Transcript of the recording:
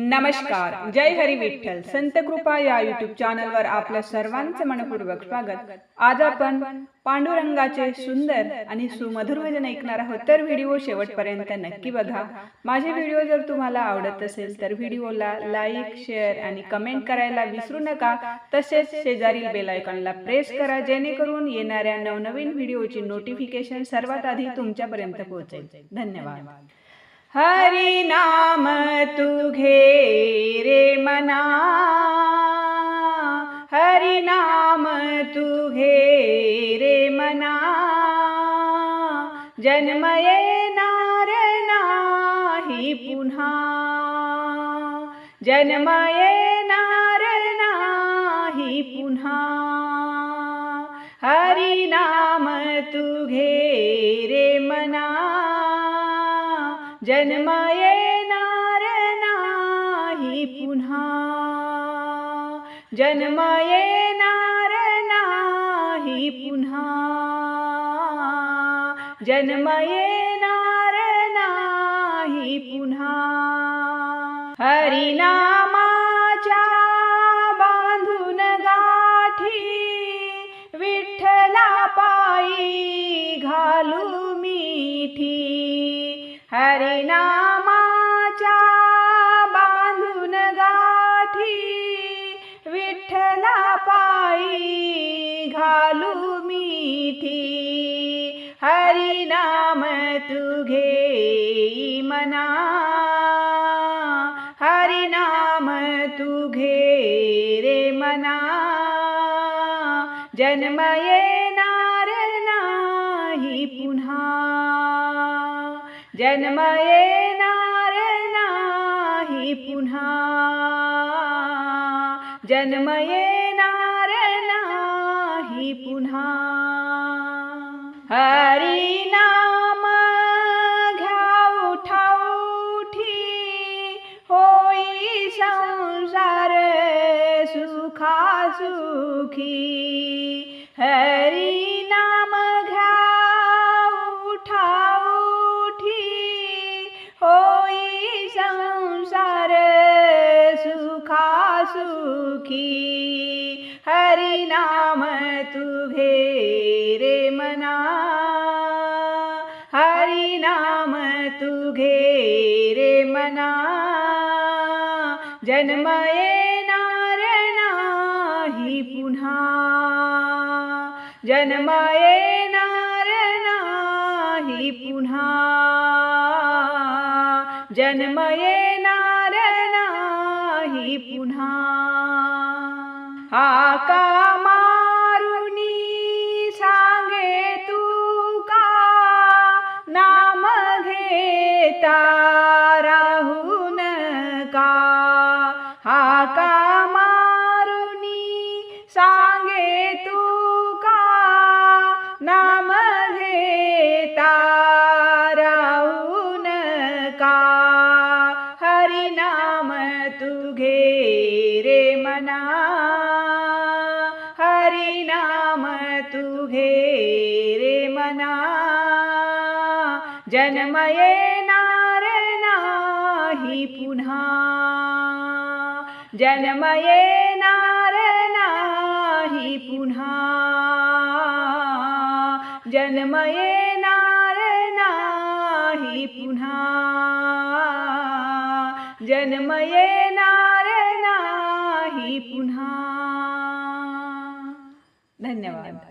नमस्कार. जय हरी विठ्ठल. संत कृपा या युट्यूब चॅनलवर आपल्या सर्वांचे मनपूर्वक स्वागत. आज आपण पांडुरंगाचे सुंदर आणि सुमधुर भजन ऐकणार आहोत. तर व्हिडिओ शेवटपर्यंत नक्की बघा. माझे व्हिडिओ जर तुम्हाला आवडत असेल तर व्हिडिओला लाईक शेअर आणि कमेंट करायला विसरू नका. तसेच शेजारील बेल आयकॉनला प्रेस करा जेणेकरून येणाऱ्या नवनवीन व्हिडिओची नोटिफिकेशन सर्वात आधी तुमच्यापर्यंत पोहोचेल. धन्यवाद. हरी नाम तू घे रे मना। हरी नाम तू घे रे मना। जन्म येणार नाही पुन्हा जन्म येणार नाही पुन्हा हरी नाम तू जन्म येणार नाही पुन्हा जन्म येणार नाही पुन्हा जन्म येणार नाही पुन्हा हरिनामाच्या बांधून गाठी विठ्ठला पायी घालू मिठी हरिनामाच्या बांधून गाठी, विठ्ठला पायी घालू मिठी. हरिनाम तू घे मना. हरिनाम तू घे रे मना. जन्म येणार नाही पुन्हा. जन्म येणार नाही पुन्हा। जन्म येणार नाही पुन्हा। हरी नाम घ्या उठाउठी होई संसार सुखा सुखी। हरी सुखी हरी नाम तू घे रे मना। हरी नाम तू घे रे मना। जन्म येणार ही पुन्हा जन्म येणार ही पुन्हा जन्म येणार ही पुन्हा हाका मारुनी सांगे तू का नाम घेता राहून का? हाका मारुनी सांगे तू का नाम घेता राहू का? हरिनाम तू घे तू घे रे मना। जन्म येणार नाही पुनः। जन्म येणार नाही पुनः। जन्म येणार नाही पुनः। जन्म येणार नाही पुनः। धन्यवाद।